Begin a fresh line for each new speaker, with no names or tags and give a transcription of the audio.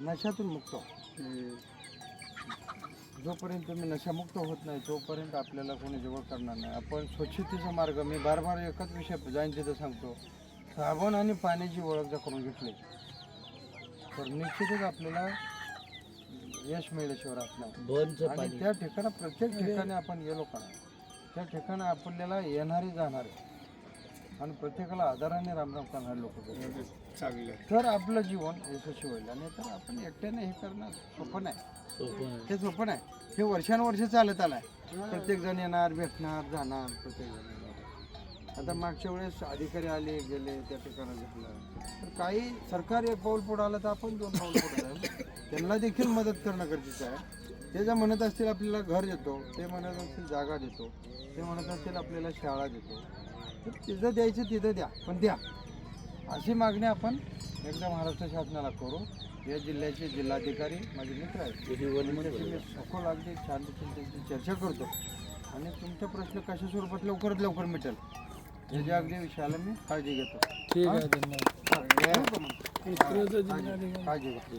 नशातून मुक्त. जोपर्यंत तुम्ही नशामुक्त होत नाही तोपर्यंत आपल्याला कोणी जवळ करणार नाही. आपण स्वच्छतेचा मार्ग मी बार बार एकच विषय जाईन तिथं सांगतो. साबण आणि पाण्याची ओळख जर करून घेतली तर निश्चितच आपल्याला यश मिळल्याशिवाय नाही
बंदचं
आणि
पाणी.
त्या ठिकाणी प्रत्येक ठिकाणी आपण गेलो का त्या ठिकाणी आपल्याला येणारे जाणारे. आणि प्रत्येकाला आधाराने रामराम करणारे लोक
चांगलं
तर आपलं जीवन यशस्वी होईल. आणि तर आपण एकट्याने हे करणं सोपं नाही.
आहे.
ते सोपं नाही. हे वर्षानुवर्ष चालत आलाय. प्रत्येक जण येणार भेटणार जाणार प्रत्येक जण येणार. आता मागच्या वेळेस अधिकारी आले गेले त्या ठिकाणी झालं. तर काही सरकार एक पाऊल पुढे आलं तर आपण दोन पाऊल पुढे त्यांना देखील मदत करणं गरजेचं आहे. ते जर म्हणत असतील आपल्याला घर देतो ते म्हणत असतील जागा देतो ते म्हणत असतील आपल्याला शाळा देतो तर तिथं द्यायचं तिथं द्या पण द्या. अशी मागणी आपण एकदा महाराष्ट्र शासनाला करू. या जिल्ह्याचे जिल्हाधिकारी माझे मित्र आहेत.
ही वन
त्यांच्याशी मी सखोल अगदी छान त्यांची चर्चा करतो. आणि तुमचा प्रश्न कशा स्वरूपात लवकरात लवकर मिटेल याच्या अगदी विषयाला मी काळजी घेतो.
ठीक आहे
काळजी घेतो.